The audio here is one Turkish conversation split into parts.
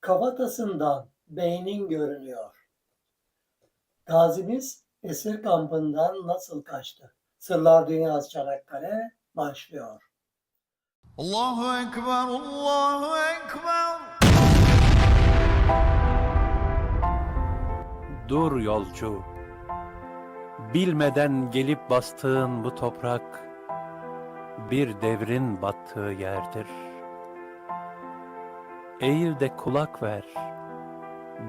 Kafatasından beynin görünüyor. Gazimiz esir kampından nasıl kaçtı? Sırlar Dünyası Çanakkale başlıyor. Allahu Ekber, Allahu Ekber. Dur yolcu. Bilmeden gelip bastığın bu toprak bir devrin battığı yerdir. Eğil de kulak ver.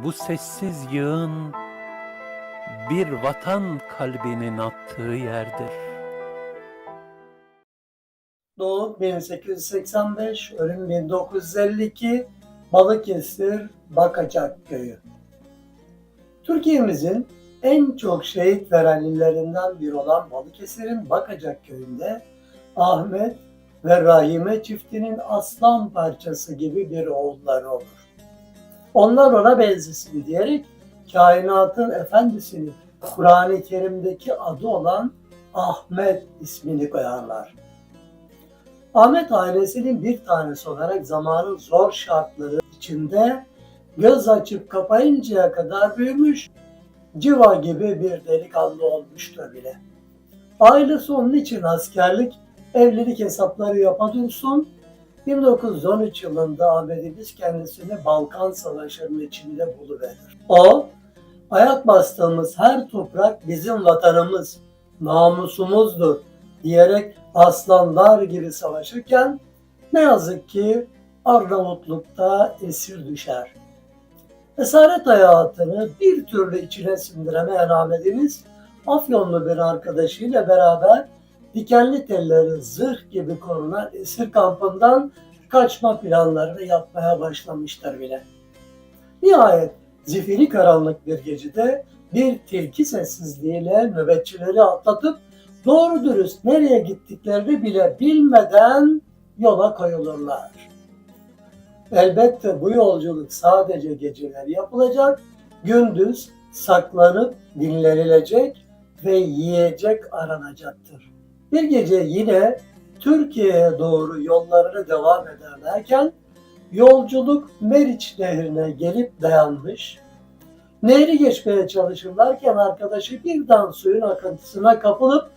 Bu sessiz yığın bir vatan kalbinin attığı yerdir. Doğum 1885, ölüm 1952, Balıkesir, Bakacak Köyü. Türkiye'mizin en çok şehit veren illerinden biri olan Balıkesir'in Bakacak Köyü'nde Ahmet ve Rahime çiftinin aslan parçası gibi bir oğulları olur. Onlar ona benzesin diyerek kainatın efendisini Kur'an-ı Kerim'deki adı olan Ahmet ismini koyarlar. Ahmet ailesinin bir tanesi olarak zamanın zor şartları içinde göz açıp kapayıncaya kadar büyümüş, civa gibi bir delikanlı olmuştur bile. Ailesi onun için askerlik, evlilik hesapları yapa dursun, 1913 yılında Ahmet'imiz kendisini Balkan Savaşı'nın içinde buluverir. O, ayak bastığımız her toprak bizim vatanımız, namusumuzdur diyerek aslanlar gibi savaşırken ne yazık ki Arnavutluk'ta esir düşer. Esaret hayatını bir türlü içine sindiremeyen Ahmet'imiz Afyonlu bir arkadaşıyla beraber dikenli telleri zırh gibi korunan esir kampından kaçma planlarını yapmaya başlamışlar bile. Nihayet zifiri karanlık bir gecede bir tilki sessizliğiyle nöbetçileri atlatıp doğru dürüst nereye gittiklerini bile bilmeden yola koyulurlar. Elbette bu yolculuk sadece geceleri yapılacak, gündüz saklanıp dinlenilecek ve yiyecek aranacaktır. Bir gece yine Türkiye'ye doğru yollarını devam ederlerken yolculuk Meriç Nehri'ne gelip dayanmış. Nehri geçmeye çalışırlarken arkadaşı birden suyun akıntısına kapılıp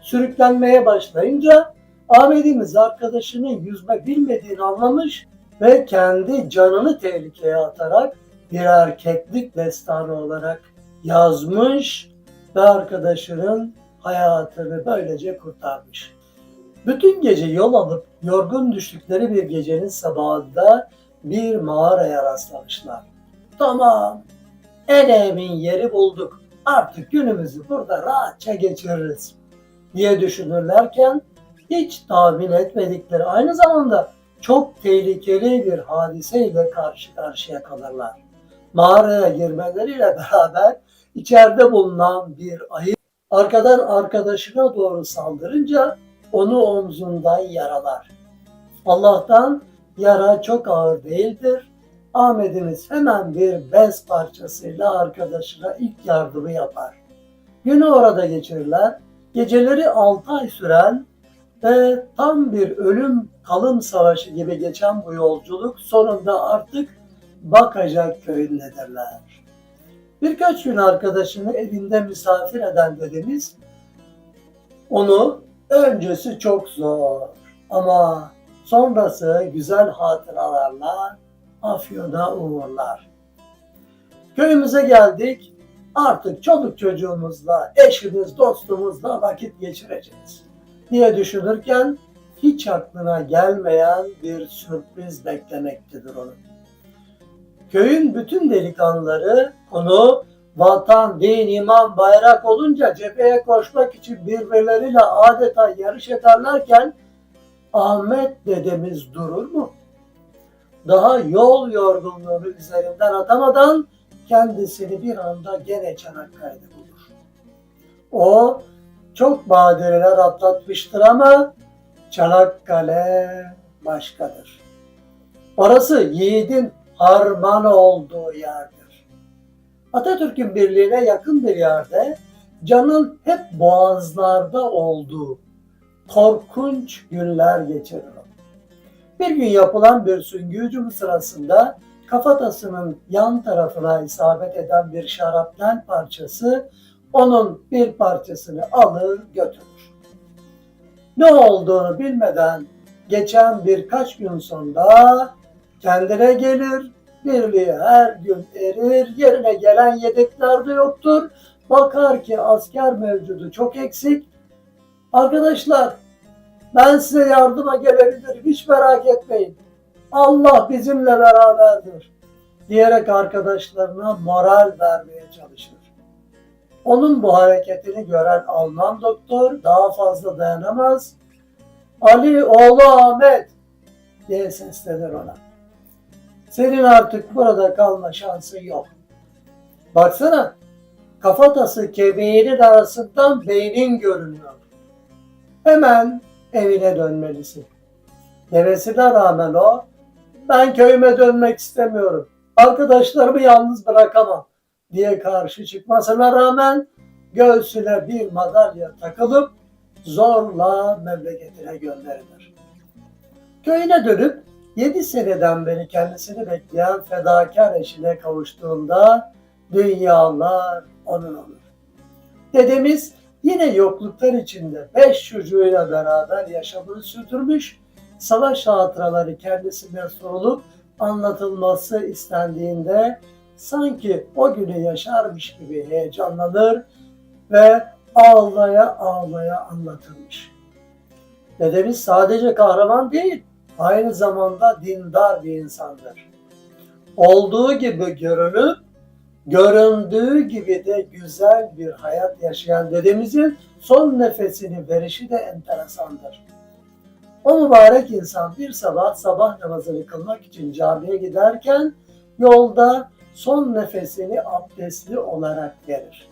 sürüklenmeye başlayınca Ahmet'imiz arkadaşının yüzme bilmediğini anlamış ve kendi canını tehlikeye atarak bir erkeklik destanı olarak yazmış ve arkadaşının hayatını böylece kurtarmış. Bütün gece yol alıp yorgun düştükleri bir gecenin sabahında bir mağaraya rastlamışlar. Tamam, en emin yeri bulduk. Artık günümüzü burada rahatça geçiririz diye düşünürlerken hiç tahmin etmedikleri aynı zamanda çok tehlikeli bir hadiseyle karşı karşıya kalırlar. Mağaraya girmeleriyle beraber içeride bulunan bir ayı arkadan arkadaşına doğru saldırınca onu omzundan yaralar. Allah'tan yara çok ağır değildir. Ahmet'imiz hemen bir bez parçasıyla arkadaşına ilk yardımı yapar. Günü orada geçirirler. Geceleri 6 ay süren ve tam bir ölüm kalım savaşı gibi geçen bu yolculuk sonunda artık Bakacak köyündedirler. Birkaç gün arkadaşını evinde misafir eden dedemiz onu öncesi çok zor ama sonrası güzel hatıralarla Afyon'a uğurlar. Köyümüze geldik. Artık çoluk çocuğumuzla, eşimiz, dostumuzla vakit geçireceğiz diye düşünürken hiç aklına gelmeyen bir sürpriz beklemektedir onu. Köyün bütün delikanlıları onu vatan, din, iman, bayrak olunca cepheye koşmak için birbirleriyle adeta yarış ederlerken Ahmet dedemiz durur mu? Daha yol yorgunluğunu üzerinden atamadan kendisini bir anda gene Çanakkale'de bulur. O çok badireler atlatmıştır ama Çanakkale başkadır. Orası yiğidin harman olduğu yerdir. Atatürk'ün birliğine yakın bir yerde canın hep boğazlarda olduğu korkunç günler geçirir. o. Bir gün yapılan bir süngü sırasında kafatasının yan tarafına isabet eden bir şarapnel parçası onun bir parçasını alır götürür. Ne olduğunu bilmeden geçen birkaç gün sonra kendine gelir, birliği her gün erir, yerine gelen yedekler de yoktur. Bakar ki asker mevcudu çok eksik. Arkadaşlar ben size yardıma gelebilirim, hiç merak etmeyin. Allah bizimle beraberdir diyerek arkadaşlarına moral vermeye çalışır. Onun bu hareketini gören Alman doktor daha fazla dayanamaz. Ali oğlu Ahmet diye seslenir ona. Senin artık burada kalma şansın yok. Baksana kafatası kemiğinin arasından beynin görünüyor. Hemen evine dönmelisin. Demesine rağmen o ben köyüme dönmek istemiyorum. Arkadaşlarımı yalnız bırakamam diye karşı çıkmasına rağmen göğsüne bir madalya takılıp zorla memleketine gönderilir. Köyüne dönüp 7 seneden beri kendisini bekleyen fedakar eşine kavuştuğunda dünyalar onun olur. Dedemiz yine yokluklar içinde beş çocuğuyla beraber yaşamını sürdürmüş, savaş hatıraları kendisine sorulup anlatılması istendiğinde sanki o günü yaşarmış gibi heyecanlanır ve ağlaya ağlaya anlatılmış. Dedemiz sadece kahraman değil, aynı zamanda dindar bir insandır. Olduğu gibi görünüp, göründüğü gibi de güzel bir hayat yaşayan dedemizin son nefesini verişi de enteresandır. O mübarek insan bir sabah sabah namazını kılmak için camiye giderken yolda son nefesini abdestli olarak verir.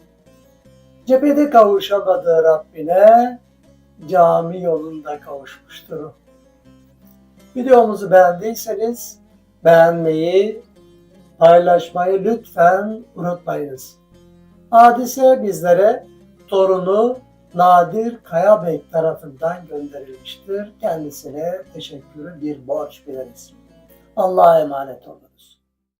Cephede kavuşamadığı Rabbine cami yolunda kavuşmuştur. Videomuzu beğendiyseniz beğenmeyi, paylaşmayı lütfen unutmayınız. Hadise bizlere torunu Nadir Kayabek tarafından gönderilmiştir. Kendisine teşekkürü bir borç biliriz. Allah'a emanet olunuz.